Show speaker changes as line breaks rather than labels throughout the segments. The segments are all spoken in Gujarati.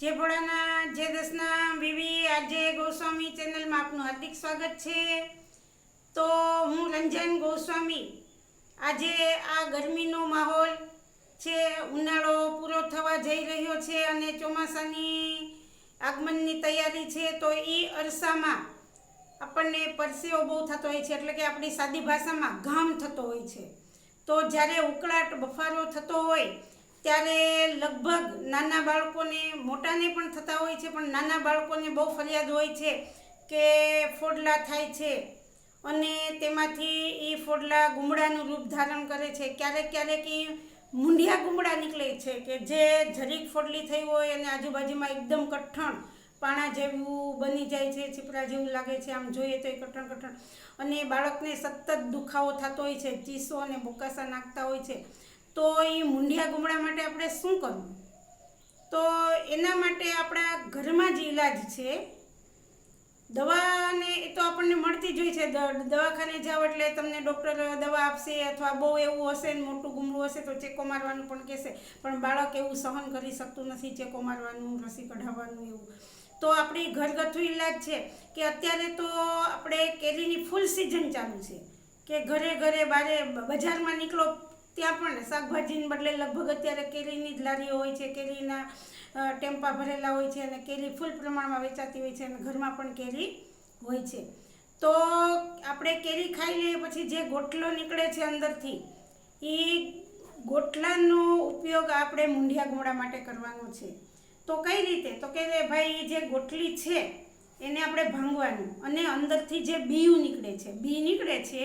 જે ભોળાના, જે દસના, વિવી આજે ગોસ્વામી ચેનલમાં આપનું હાર્દિક સ્વાગત છે. તો હું રંજન ગોસ્વામી. આજે આ ગરમીનો માહોલ છે, ઉનાળો પૂરો થવા જઈ રહ્યો છે અને ચોમાસાની આગમનની તૈયારી છે, તો એ અરસામાં આપણને પરસેવો બહુ થતો હોય છે, એટલે કે આપણી સાદી ભાષામાં ઘામ થતો હોય છે. તો જ્યારે ઉકળાટ, બફારો થતો હોય ત્યારે લગભગ નાના બાળકોને, મોટાને પણ થતા હોય છે, પણ નાના બાળકોને બહુ ફરિયાદ હોય છે કે ફોડલા થાય છે અને તેમાંથી એ ફોડલા ગુમડાનું રૂપ ધારણ કરે છે. ક્યારેક ક્યારેક એ મૂંઢિયા ગુમડા નીકળે છે કે જે જરીક ફોડલી થઈ હોય અને આજુબાજુમાં એકદમ કઠણ પાણા જેવું બની જાય છે, છીપરા જેવું લાગે છે, આમ જોઈએ તો એ કઠણ કઠણ. અને બાળકને સતત દુખાવો થતો હોય છે, ચીસો અને બોકાસા નાખતા હોય છે. તો એ મૂંઢિયા ગુમડા માટે આપણે શું કરવું? તો એના માટે આપણા ઘરમાં જ ઈલાજ છે, દવાને એ તો આપણને મળતી જ હોય છે. દવાખાને જાઓ એટલે તમને ડૉક્ટર દવા આપશે અથવા બહુ એવું હશે ને મોટું ગુમડું હશે તો ચેકો મારવાનું પણ કહેશે. પણ બાળક એવું સહન કરી શકતું નથી, ચેકો મારવાનું, રસી કઢાવવાનું એવું. તો આપણી ઘરગથ્થુ ઈલાજ છે કે અત્યારે તો આપણે કેરીની ફૂલ સિઝન ચાલુ છે. કે ઘરે ઘરે બારે બજારમાં નીકળો ત્યાં પણ શાકભાજીને બદલે લગભગ અત્યારે કેરીની જ લારીઓ હોય છે, કેરીના ટેમ્પા ભરેલા હોય છે અને કેરી ફૂલ પ્રમાણમાં વેચાતી હોય છે અને ઘરમાં પણ કેરી હોય છે. તો આપણે કેરી ખાઈ લઈએ પછી જે ગોટલો નીકળે છે અંદરથી, એ ગોટલાનો ઉપયોગ આપણે મૂંઢિયા ગોળા માટે કરવાનો છે. તો કઈ રીતે? તો કે ભાઈ જે ગોટલી છે, એને આપણે ભાંગવાનું અને અંદરથી જે બીયું નીકળે છે, બી નીકળે છે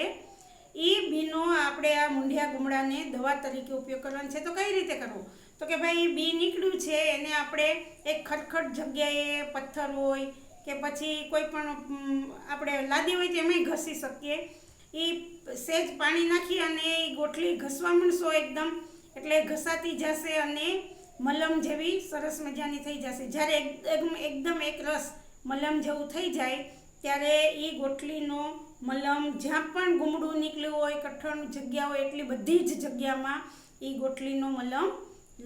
એ બીનો આપણે આ મૂંઢિયા ગુમડાને દવા તરીકે ઉપયોગ કરવાનો છે. તો કઈ રીતે કરવો? તો કે ભાઈ બી નીકળ્યું છે, એને આપણે એક ખડખડ જગ્યાએ પથ્થર હોય કે પછી કોઈ પણ આપણે લાદી હોય તો ઘસી શકીએ. એ સહેજ પાણી નાખી અને એ ગોટલી ઘસવા માંડશો એકદમ, એટલે ઘસાતી જશે અને મલમ જેવી સરસ મજાની થઈ જશે. જ્યારે એકદમ એકદમ એક રસ મલમ જેવું થઈ જાય ત્યારે એ ગોટલીનો મલમ જ્યાં પણ ગુમડું નીકળ્યું હોય, કઠણ જગ્યા હોય, એટલી બધી જ જગ્યામાં એ ગોટલીનો મલમ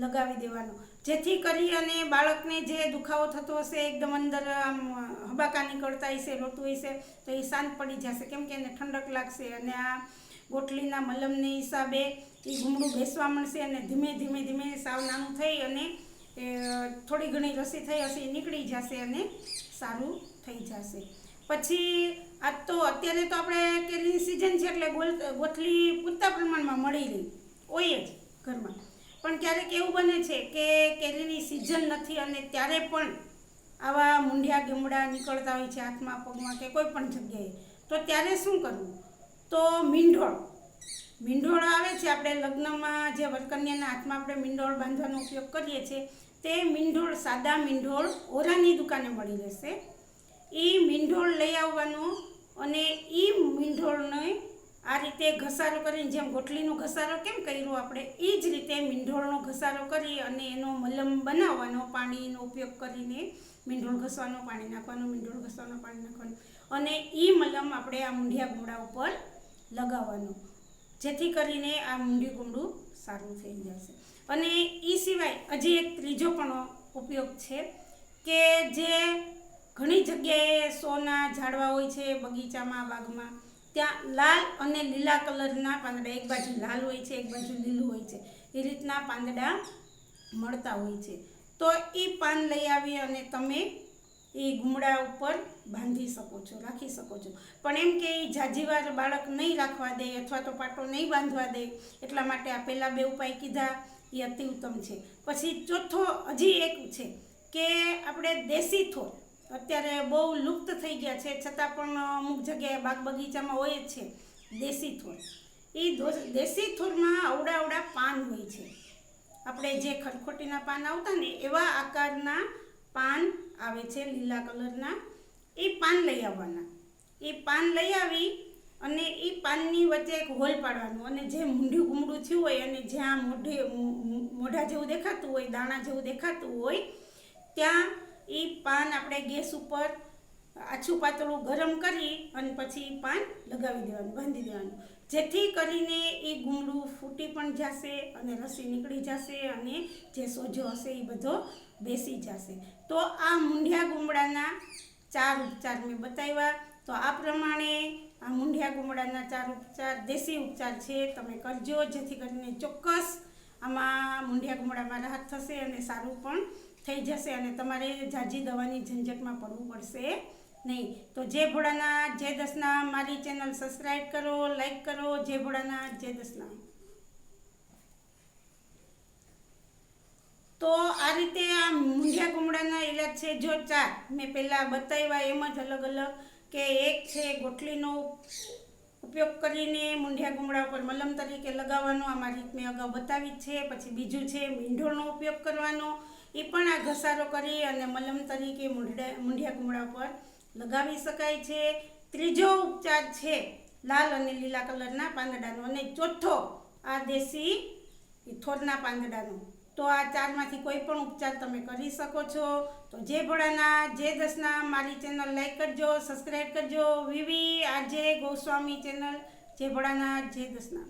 લગાવી દેવાનો. જેથી કરી અને બાળકને જે દુખાવો થતો હશે, એકદમ અંદર આમ હબાકા નીકળતા હશે રોતું હશે, તો એ શાંત પડી જશે. કેમ કે એને ઠંડક લાગશે અને આ ગોટલીના મલમને હિસાબે એ ગુમડું બેસવા મળશે અને ધીમે ધીમે ધીમે સાવ નાનું થઈ અને થોડી ઘણી રસી થઈ હશે, એ નીકળી જશે અને સારું થઈ જશે. પછી આ તો અત્યારે તો આપણે કેરીની સિઝન છે એટલે ગોલ ગોથલી પૂરતા પ્રમાણમાં મળી રહી. હોય જ ઘરમાં. પણ ક્યારેક એવું બને છે કે કેરીની સિઝન નથી અને ત્યારે પણ આવા મૂંઢિયા ગમડા નીકળતા હોય છે હાથમાં, પગમાં કે કોઈ પણ જગ્યાએ. તો ત્યારે શું કરવું? તો મીંઢોળ. મીંઢોળ આવે છે આપણે લગ્નમાં જે વરકન્યાના હાથમાં આપણે મીંઢોળ બાંધવાનો ઉપયોગ કરીએ છીએ, તે મીંઢોળ, સાદા મીંઢોળ ઓરાની દુકાને મળી રહેશે. એ મીંઢોળ લઈ આવવાનું અને એ મીંઢોળને આ રીતે ઘસારો કરીને, જેમ ગોટલીનો ઘસારો કેમ કર્યો આપણે એ જ રીતે મીંઢોળનો ઘસારો કરી અને એનો મલમ બનાવવાનો, પાણીનો ઉપયોગ કરીને મીંઢોળ ઘસવાનો, પાણી નાખવાનું, મીંઢોળ ઘસવાનો, પાણી નાખવાનું. અને એ મલમ આપણે આ મૂંઢિયા ગુમડા ઉપર લગાવવાનું. જેથી કરીને આ મૂંઢી ગુમડું સારું થઈ જશે. અને એ સિવાય હજી એક ત્રીજો પણ ઉપયોગ છે કે જે ઘણી જગ્યાએ સોના ઝાડવા હોય છે બગીચામાં, બાગમાં. ત્યાં લાલ અને લીલા કલરના પાંદડા, એક બાજુ લાલ હોય છે, એક બાજુ લીલું હોય છે. એ રીતના પાંદડા મળતા હોય છે. તો એ પાન લઈ આવી અને તમે એ ગુમડા ઉપર બાંધી શકો છો, રાખી શકો છો. પણ એમ કે એ જાજીવાર બાળક નહીં રાખવા દે અથવા તો પાટો નહીં બાંધવા દે, એટલા માટે આ પહેલાં બે ઉપાય કીધા, એ અતિ ઉત્તમ છે. પછી ચોથો હજી એક છે કે આપણે દેશી થોર અત્યારે બહુ લુપ્ત થઈ ગયા છે, છતાં પણ અમુક જગ્યાએ બાગ બગીચામાં હોય જ છે, દેશી થોર. એ દેશી થોરમાં અવડા અવડા પાન હોય છે. આપણે જે ખટખોટીના પાન આવતા ને, એવા આકારના પાન આવે છે, લીલા કલરના. એ પાન લઈ આવવાના. એ પાન લઈ આવી અને એ પાનની વચ્ચે એક હોલ પાડવાનું. અને જે મૂંઢું ગુમડું થયું હોય અને જ્યાં મોઢે મોઢા જેવું દેખાતું હોય, દાણા જેવું દેખાતું હોય, ત્યાં એ પાન આપણે ગેસ ઉપર આછું પાતળું ગરમ કરી અને પછી પાન લગાવી દેવાનું, બાંધી દેવાનું. જેથી કરીને એ ગુમડું ફૂટી પણ જશે અને રસી નીકળી જશે અને જે સોજો હશે એ બધો બેસી જશે. તો આ મૂંઢિયા ગુમડાના ચાર ઉપચાર મેં બતાવ્યા. તો આ પ્રમાણે આ મૂંઢિયા ગુમડાના ચાર ઉપચાર દેશી ઉપચાર છે, તમે કરજો. જેથી કરીને ચોક્કસ આમાં મૂંઢિયા ગુમડામાં રાહત થશે અને સારું પણ થઈ જશે અને તમારે જાજી દવાની ઝંઝટમાં પડવું પડશે નહીં. તો જે ભોળાના જે દસના, મારી ચેનલ સબસ્ક્રાઈબ કરો, લાઈક કરો. જે ભોળાના જે દસના. તો આ રીતે આ મૂંઢિયા કુમડાના ઈલાજ છે. જો ચાર, મેં પહેલાં બતાવ્યા એમ જ અલગ અલગ કે એક છે ગોટલીનો ઉપયોગ કરીને મૂંઢિયા કુમડા ઉપર મલમ તરીકે લગાવવાનો. આ મારી મેં અગાઉ બતાવી છે. પછી બીજું છે મીંઢોળનો ઉપયોગ કરવાનો. એ પણ આ ઘસારો કરી અને મલમ તરીકે મૂંઢડા, મૂંઢિયા કુમળા પર લગાવી શકાય છે. ત્રીજો ઉપચાર છે લાલ અને લીલા કલરના પાંદડાનો અને ચોથો આ દેશી થોરના પાંદડાનો. તો આ ચારમાંથી કોઈ પણ ઉપચાર તમે કરી શકો છો. તો જે ભોળાના, જે દસના, મારી ચેનલ લાઈક કરજો, સબસ્ક્રાઈબ કરજો. વિવી આજે ગોસ્વામી ચેનલ, જે ભોળાના, જે દસના.